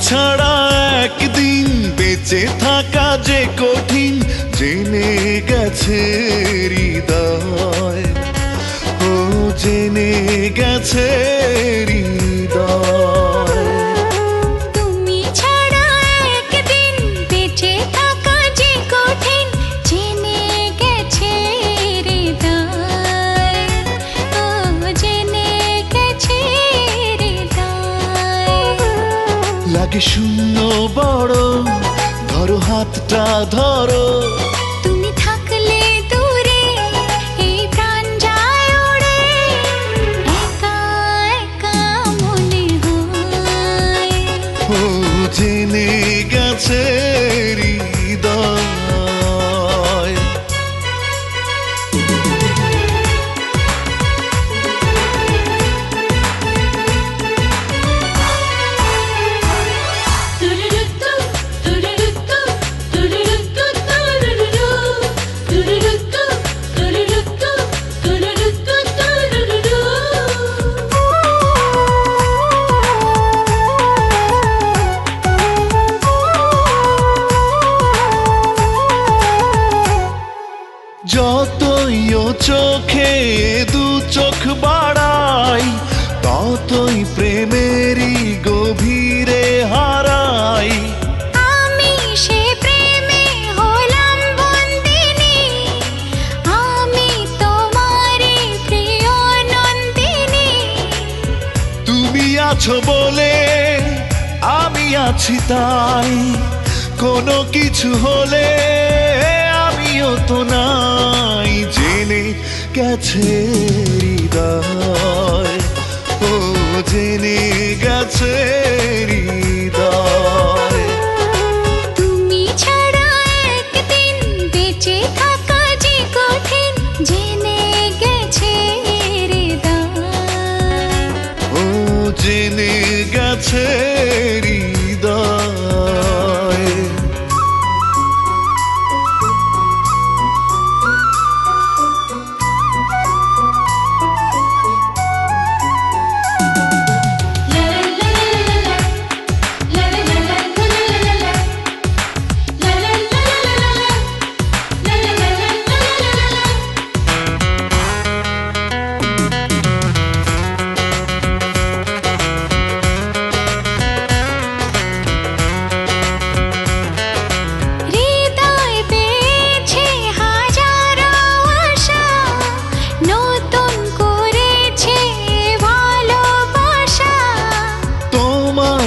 ছাড়া একদিন বেঁচে থাকা যে কঠিন জেনে গেছে হৃদয়। ও জেনে গেছে হৃদয়। লাগে শূন্য বড়। ধরো হাতটা ধরো। তুমি থাকলে দূরে এই প্রাণ যায় ওড়ে একা একা মনে হয়। ও জেনে গেছে চোখে দু চোখ বাড়াই ততই প্রেমেরই গভীরে হারাই। আমি সে প্রেমে হলাম বন্দিনী আমি তোমারই প্রিয় নন্দিনী। তুমি আছো বলে আমি আছি তাই কোনো কিছু হলে গেছে হৃদয়। ও জেনে গেছে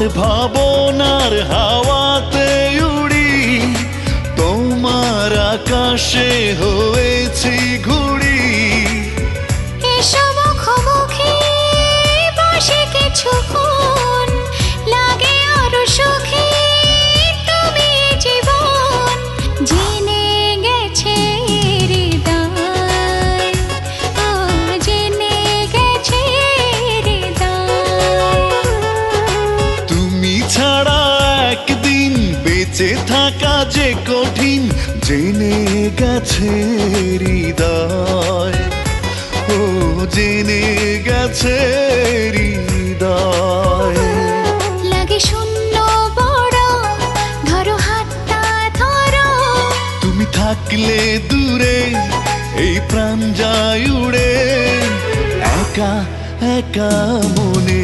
তোমার ভাবনার হাওয়াতে উড়ি তোমার আকাশে হয়েছি বেঁচে থাকা যে কঠিন জেনে গেছে হৃদয়। ও জেনে গেছে হৃদয়। লাগে শূন্য বড় ধরো হাতটা ধরো। তুমি থাকলে দূরে এই প্রাণ যায় উড়ে। একা একা মনে